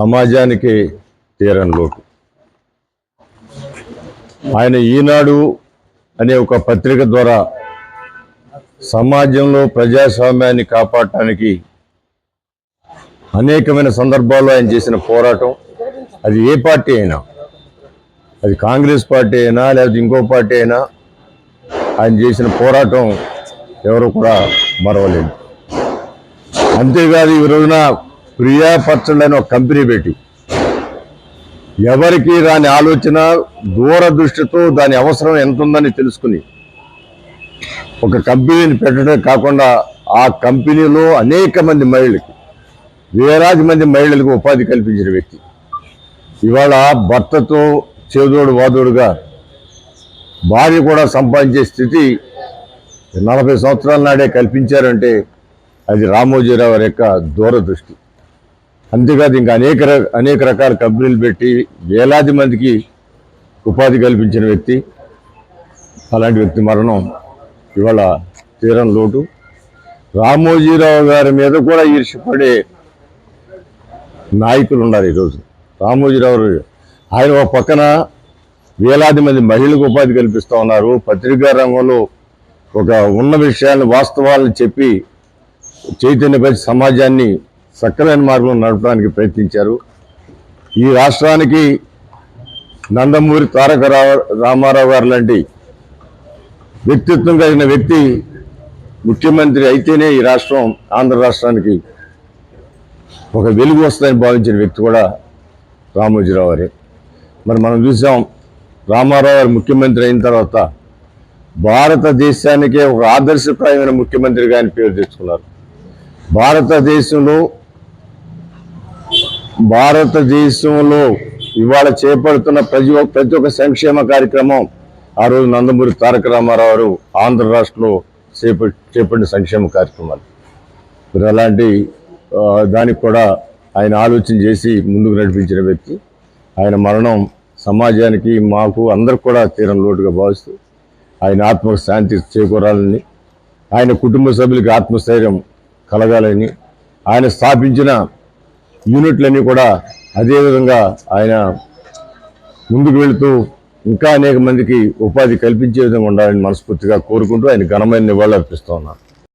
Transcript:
సమాజానికి తీరని లోటు. ఆయన ఈనాడు అనే ఒక పత్రిక ద్వారా సమాజంలో ప్రజాస్వామ్యాన్ని కాపాడటానికి అనేకమైన సందర్భాల్లో ఆయన చేసిన పోరాటం. అది ఏ పార్టీ అయినా అది కాంగ్రెస్ పార్టీ అయినా లేకపోతే ఇంకో పార్టీ అయినా ఆయన చేసిన పోరాటం ఎవరు కూడా మరవలేదు. అంతేకాదు ఈ రోజున ప్రియా పచ్చళ్ళు అని ఒక కంపెనీ పెట్టి. ఎవరికి దాని ఆలోచన దూరదృష్టితో దాని అవసరం ఎంత ఉందని తెలుసుకుని. ఒక కంపెనీని పెట్టడమే కాకుండా ఆ కంపెనీలో అనేక మంది మహిళలకి వేలాది మంది మహిళలకు ఉపాధి కల్పించిన వ్యక్తి. ఇవాళ భర్తతో చేదోడు వాదోడుగా భార్య కూడా సంపాదించే స్థితి నలభై సంవత్సరాల నాడే కల్పించారంటే అది రామోజీరావు యొక్క దూరదృష్టి. అంతేకాదు ఇంకా అనేక అనేక రకాల కంపెనీలు పెట్టి వేలాది మందికి ఉపాధి కల్పించిన వ్యక్తి అలాంటి వ్యక్తి మరణం ఇవాళ తీరని లోటు. రామోజీరావు గారి మీద కూడా ఈర్షపడే నాయకులు ఉన్నారు ఈరోజు. రామోజీరావు ఆయన ఒక పక్కన వేలాది మంది మహిళలకు ఉపాధి కల్పిస్తూ ఉన్నారు. పత్రికా రంగంలో ఒక ఉన్న విషయాలను వాస్తవాలను చెప్పి చైతన్యపరిచి సమాజాన్ని సక్రమైన మార్గంలో నడపడానికి ప్రయత్నించారు. ఈ రాష్ట్రానికి నందమూరి తారక రావ- రామారావు గారు లాంటి వ్యక్తిత్వం కలిగిన వ్యక్తి ముఖ్యమంత్రి అయితేనే ఈ రాష్ట్రం ఆంధ్ర రాష్ట్రానికి ఒక వెలుగు వస్తుందని భావించిన వ్యక్తి కూడా రామోజీరావు గారే. మరి మనం చూసాం రామారావు గారు ముఖ్యమంత్రి అయిన తర్వాత భారతదేశానికే ఒక ఆదర్శప్రాయమైన ముఖ్యమంత్రిగా ఆయన పేరు తెచ్చుకున్నారు. భారతదేశంలో భారతదేశంలో ఇవాళ చేపడుతున్న ప్రతి ఒక్క ప్రతి ఒక్క సంక్షేమ కార్యక్రమం ఆ రోజు నందమూరి తారక రామారావు గారు ఆంధ్ర రాష్ట్రంలో చేప చేపట్టిన సంక్షేమ కార్యక్రమాలు. మరి అలాంటి దానికి కూడా ఆయన ఆలోచన చేసి ముందుకు నడిపించిన వ్యక్తి. ఆయన మరణం సమాజానికి మాకు అందరికి కూడా తీరం లోటుగా భావిస్తూ ఆయన ఆత్మకు శాంతి చేకూరాలని ఆయన కుటుంబ సభ్యులకి ఆత్మస్థైర్యం కలగాలని ఆయన స్థాపించిన యూనిట్లన్నీ కూడా అదేవిధంగా ఆయన ముందుకు వెళుతూ ఇంకా అనేక మందికి ఉపాధి కల్పించే విధంగా ఉండాలని మనస్ఫూర్తిగా కోరుకుంటూ ఆయన ఘనమైన నివాళులు అర్పిస్తూ ఉన్నాను.